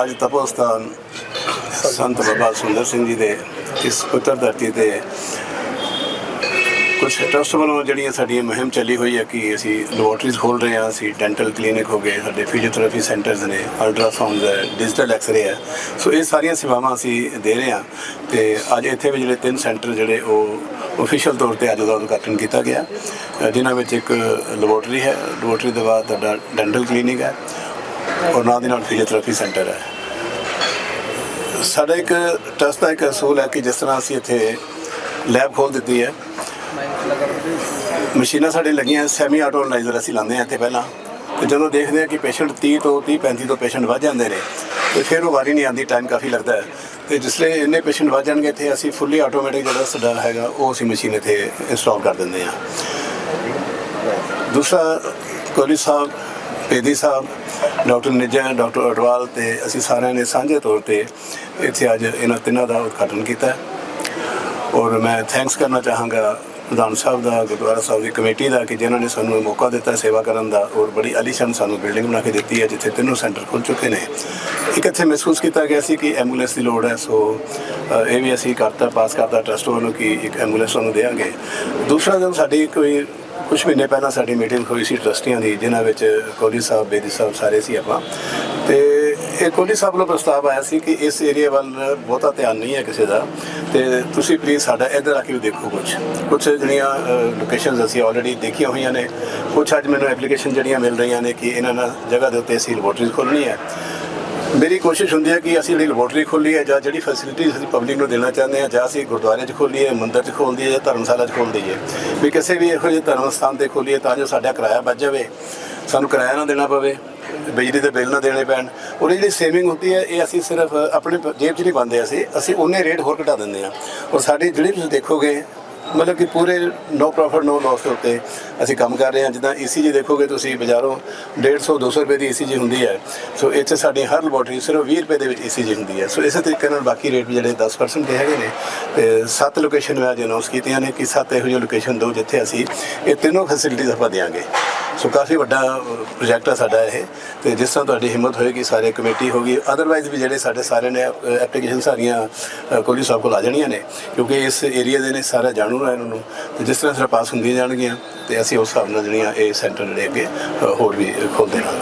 ਅੱਜ ਤਪੋਸਤਾਨ ਸੰਤ ਬਾਬਾ ਸੁੰਦਰ ਸਿੰਘ ਜੀ ਦੇ ਇਸ ਪੁੱਤਰ ਧਰਤੀ ਤੇ ਕੁਝ ਟਰਸਟ ਵੱਲੋਂ ਜਿਹੜੀਆਂ ਸਾਡੀਆਂ ਮੁਹਿੰਮ ਚੱਲੀ ਹੋਈ ਹੈ ਕਿ ਅਸੀਂ ਲੈਬੋਰਟਰੀਜ਼ ਖੋਲ ਰਹੇ ਹਾਂ ਅਸੀਂ ਡੈਂਟਲ ਕਲੀਨਿਕ ਹੋ ਗਏ ਸਾਡੇ ਫਿਜ਼ੀਓਥੈਰੇਪੀ ਸੈਂਟਰਸ ਨੇ ਅਲਟਰਾਸਾਊਂਡ ਹੈ ਡਿਜੀਟਲ ਐਕਸ-ਰੇ ਹੈ। ਸੋ ਇਹ ਸਾਰੀਆਂ ਸੇਵਾਵਾਂ ਅਸੀਂ ਦੇ ਰਹੇ ਹਾਂ ਤੇ ਅੱਜ ਇੱਥੇ ਵੀ ਜਿਹੜੇ ਤਿੰਨ ਸੈਂਟਰ ਜਿਹੜੇ ਉਹ ਅਫੀਸ਼ੀਅਲ ਤੌਰ ਤੇ ਅੱਜ ਦਾ ਉਦਘਾਟਨ ਕੀਤਾ ਗਿਆ। ਅ, ਜਿਨ੍ਹਾਂ ਵਿੱਚ ਇੱਕ ਲੈਬੋਰਟਰੀ ਹੈ ਲੈਬੋਰਟਰੀ ਦੇ ਬਾਅਦ ਤੁਹਾਡਾ ਡੈਂਟਲ ਕਲੀਨਿਕ ਹੈ। ਔਰ ਨਾਲ ਦੀ ਨਾਲ ਫਿਜ਼ੀਓਥੈਰੇਪੀ ਸੈਂਟਰ ਹੈ। ਸਾਡਾ ਇੱਕ ਟਰਸਟ ਦਾ ਇੱਕ ਅਸੂਲ ਹੈ ਕਿ ਜਿਸ ਤਰ੍ਹਾਂ ਅਸੀਂ ਇੱਥੇ ਲੈਬ ਖੋਲ ਦਿੱਤੀ ਹੈ। ਮਸ਼ੀਨਾਂ ਸਾਡੇ ਲੱਗੀਆਂ ਸੈਮੀ ਆਟੋ ਅਨਲਾਈਜ਼ਰ ਅਸੀਂ ਲਾਉਂਦੇ ਹਾਂ ਇੱਥੇ ਪਹਿਲਾਂ। ਤੇ ਜਦੋਂ ਦੇਖਦੇ ਹਾਂ ਕਿ ਪੇਸ਼ੈਂਟ 30 ਤੋਂ 30 35 ਤੋਂ ਪੇਸ਼ੈਂਟ ਵੱਧ ਜਾਂਦੇ ਨੇ, ਤੇ ਫਿਰ ਉਹ ਵਾਰੀ ਨਹੀਂ ਆਉਂਦੀ ਟਾਈਮ ਕਾਫੀ ਲੱਗਦਾ ਹੈ। ਤੇ ਜਿਸ ਇੰਨੇ ਪੇਸ਼ੈਂਟ ਵੱਧ ਜਾਣਗੇ ਇੱਥੇ, ਅਸੀਂ ਫੁੱਲੀ ਆਟੋਮੈਟਿਕ ਜਿਹੜਾ ਸਾਡਾ ਹੈਗਾ, ਉਹ ਅਸੀਂ ਮਸ਼ੀਨ ਇੱਥੇ ਇੰਸਟਾਲ ਕਰ ਦਿੰਦੇ ਹਾਂ। ਦੂਸਰਾ ਕੋਲੀ ਸਾਹਿਬ ਬੇਦੀ ਸਾਹਿਬ, ਡਾਕਟਰ ਨਿਜਾ, ਡਾਕਟਰ ਅਡਵਾਲ ਤੇ ਅਸੀਂ ਸਾਰਿਆਂ ਨੇ ਸਾਂਝੇ ਤੌਰ ਤੇ ਇੱਥੇ ਅੱਜ ਇਹਨਾਂ ਤਿੰਨਾਂ ਦਾ ਉਦਘਾਟਨ ਕੀਤਾ ਔਰ ਮੈਂ ਥੈਂਕਸ ਕਰਨਾ ਚਾਹਾਂਗਾ ਪ੍ਰਧਾਨ ਸਾਹਿਬ ਦਾ, ਗੁਰਦੁਆਰਾ ਸਾਹਿਬ ਦੀ ਕਮੇਟੀ ਦਾ ਕਿ ਜਿਨ੍ਹਾਂ ਨੇ ਸਾਨੂੰ ਇਹ ਮੌਕਾ ਦਿੱਤਾ ਸੇਵਾ ਕਰਨ ਦਾ ਔਰ ਬੜੀ ਆਲੀਸ਼ਾਨ ਸਾਨੂੰ ਬਿਲਡਿੰਗ ਬਣਾ ਕੇ ਦਿੱਤੀ ਹੈ ਜਿੱਥੇ ਤਿੰਨੋਂ ਸੈਂਟਰ ਖੁੱਲ ਚੁੱਕੇ ਨੇ। ਇੱਕ ਇੱਥੇ ਮਹਿਸੂਸ ਕੀਤਾ ਗਿਆ ਸੀ ਕਿ ਐਂਬੂਲੈਂਸ ਦੀ ਲੋੜ ਹੈ, ਸੋ ਇਹ ਵੀ ਅਸੀਂ ਕਰਤਾ, ਪਾਸ ਕਰਤਾ ਟਰਸਟ ਵੱਲੋਂ ਕਿ ਇੱਕ ਐਂਬੂਲੈਂਸ ਤੁਹਾਨੂੰ ਦੇਵਾਂਗੇ। ਦੂਸਰਾ ਜਦੋਂ ਸਾਡੀ ਕੋਈ ਕੁਝ ਮਹੀਨੇ ਪਹਿਲਾਂ ਸਾਡੀ ਮੀਟਿੰਗ ਹੋਈ ਸੀ ਟਰਸਟੀਆਂ ਦੀ, ਜਿਨ੍ਹਾਂ ਵਿੱਚ ਕੋਹਲੀ ਸਾਹਿਬ, ਬੇਦੀ ਸਾਹਿਬ ਸਾਰੇ ਸੀ ਆਪਾਂ। ਤੇ ਇਹ ਕੋਹਲੀ ਸਾਹਿਬ ਵੱਲੋਂ ਪ੍ਰਸਤਾਵ ਆਇਆ ਸੀ ਕਿ ਇਸ ਏਰੀਆ ਵੱਲ ਬਹੁਤਾ ਧਿਆਨ ਨਹੀਂ ਹੈ ਕਿਸੇ ਦਾ। ਤੇ ਤੁਸੀਂ ਪਲੀਜ਼ ਸਾਡਾ ਇੱਧਰ ਆ ਕੇ ਵੀ ਦੇਖੋ ਕੁਝ ਕੁਝ ਜਿਹੜੀਆਂ ਲੋਕੇਸ਼ਨਸ ਅਸੀਂ ਆਲਰੇਡੀ ਦੇਖੀਆਂ ਹੋਈਆਂ ਨੇ। ਕੁਝ ਅੱਜ ਮੈਨੂੰ ਐਪਲੀਕੇਸ਼ਨ ਜਿਹੜੀਆਂ ਮਿਲ ਰਹੀਆਂ ਨੇ ਕਿ ਇਹਨਾਂ ਨਾਲ ਜਗ੍ਹਾ ਦੇ ਉੱਤੇ ਅਸੀਂ ਲੈਬੋਰਟਰੀਜ਼ ਖੋਲ੍ਹਣੀ ਹੈ। ਮੇਰੀ ਕੋਸ਼ਿਸ਼ ਹੁੰਦੀ ਹੈ ਕਿ ਅਸੀਂ ਜਿਹੜੀ ਲੈਬੋਰਟਰੀ ਖੋਲ੍ਹੀ ਹੈ ਜਾਂ ਜਿਹੜੀ ਫੈਸਿਲਿਟੀ ਅਸੀਂ ਪਬਲਿਕ ਨੂੰ ਦੇਣਾ ਚਾਹੁੰਦੇ ਹਾਂ ਜਾਂ ਅਸੀਂ ਗੁਰਦੁਆਰੇ 'ਚ ਖੋਲ੍ਹੀਏ ਮੰਦਿਰ 'ਚ ਖੋਲ੍ਹ ਹੈ ਜਾਂ ਧਰਮਸ਼ਾਲਾ 'ਚ ਖੋਲਦੀ ਹੈ, ਵੀ ਕਿਸੇ ਵੀ ਇਹੋ ਜਿਹੇ ਧਰਮ ਸਥਾਨ ਤੇ ਖੋਲੀਏ ਤਾਂ ਜੋ ਸਾਡਾ ਕਿਰਾਇਆ ਬਚ ਜਾਵੇ, ਸਾਨੂੰ ਕਿਰਾਇਆ ਨਾ ਦੇਣਾ ਪਵੇ, ਬਿਜਲੀ ਦੇ ਬਿੱਲ ਨਾ ਦੇਣੇ ਪੈਣ। ਉਹਦੀ ਜਿਹੜੀ ਸੇਵਿੰਗ ਹੁੰਦੀ ਹੈ, ਇਹ ਅਸੀਂ ਸਿਰਫ ਆਪਣੇ ਜੇਬ 'ਚ ਨਹੀਂ ਪਾਉਂਦੇ ਅਸੀਂ ਅਸੀਂ ਉਹਨੇ ਰੇਟ ਹੋਰ ਘਟਾ ਦਿੰਦੇ ਹਾਂ। ਔਰ ਸਾਡੀ ਜਿਹੜੀ ਤੁਸੀਂ ਦੇਖੋਗੇ ਮਤਲਬ ਕਿ ਪੂਰੇ ਨੋ ਪ੍ਰੋਫਿਟ ਨੋ ਲਾਸ ਦੇ ਉੱਤੇ ਅਸੀਂ ਕੰਮ ਕਰ ਰਹੇ ਹਾਂ। ਜਿੱਦਾਂ ਈਸੀਜੀ ਦੇਖੋਗੇ ਤੁਸੀਂ ਬਾਜ਼ਾਰੋਂ 150 200 ਰੁਪਏ ਦੀ ਈਸੀਜੀ ਹੁੰਦੀ ਹੈ। ਸੋ ਇੱਥੇ ਸਾਡੀ ਹਰ ਲੈਬੋਰਟਰੀ ਸਿਰਫ 20 ਰੁਪਏ ਦੇ ਵਿੱਚ ਈਸੀਜੀ ਹੁੰਦੀ ਹੈ। ਸੋ ਇਸੇ ਤਰੀਕੇ ਨਾਲ ਬਾਕੀ ਰੇਟ ਵੀ ਜਿਹੜੇ 10% ਦੇ ਹੈਗੇ ਨੇ, ਤੇ ਸੱਤ ਲੋਕੇਸ਼ਨ ਮੈਂ ਅੱਜ ਅਨਾਉਂਸ ਕੀਤੀਆਂ ਨੇ ਕਿ ਸੱਤ ਇਹੋ ਜਿਹੇ ਲੋਕੇਸ਼ਨ ਦੋ ਜਿੱਥੇ ਅਸੀਂ ਇਹ ਤਿੰਨੋਂ ਫੈਸਿਲਿਟੀਜ਼ ਆਪਾਂ ਦੇਵਾਂਗੇ ਸੋ ਕਾਫੀ ਵੱਡਾ ਪ੍ਰੋਜੈਕਟ ਆ ਸਾਡਾ ਇਹ। ਤੇ ਜਿਸ ਤਰ੍ਹਾਂ ਤੁਹਾਡੀ ਹਿੰਮਤ ਹੋਏਗੀ, ਸਾਰੇ ਕਮੇਟੀ ਹੋਗੀ ਅਦਰਵਾਈਜ਼ ਵੀ ਜਿਹੜੇ ਸਾਡੇ ਸਾਰੇ ਨੇ ਐਪਲੀਕੇਸ਼ਨ ਸਾਰੀਆਂ ਕੋਲੀ ਕੋਹਲੀ ਸਾਹਿਬ ਕੋਲ ਆ ਜਾਣੀਆਂ ਨੇ, ਕਿਉਂਕਿ ਇਸ ਏਰੀਆ ਦੇ ਨੇ, ਸਾਰਾ ਜਾਣੂ ਹੈ ਇਹਨਾਂ ਨੂੰ। ਤੇ ਜਿਸ ਤਰ੍ਹਾਂ ਸਾਰਾ ਪਾਸ ਹੁੰਦੀਆਂ ਜਾਣਗੀਆਂ, ਤੇ ਅਸੀਂ ਉਸ ਹਿਸਾਬ ਨਾਲ ਜਿਹੜੀਆਂ ਇਹ ਸੈਂਟਰ ਜਿਹੜੇ ਅੱਗੇ ਹੋਰ ਵੀ ਖੋਲ੍ਹਦੇ ਰਹਾਂਗੇ।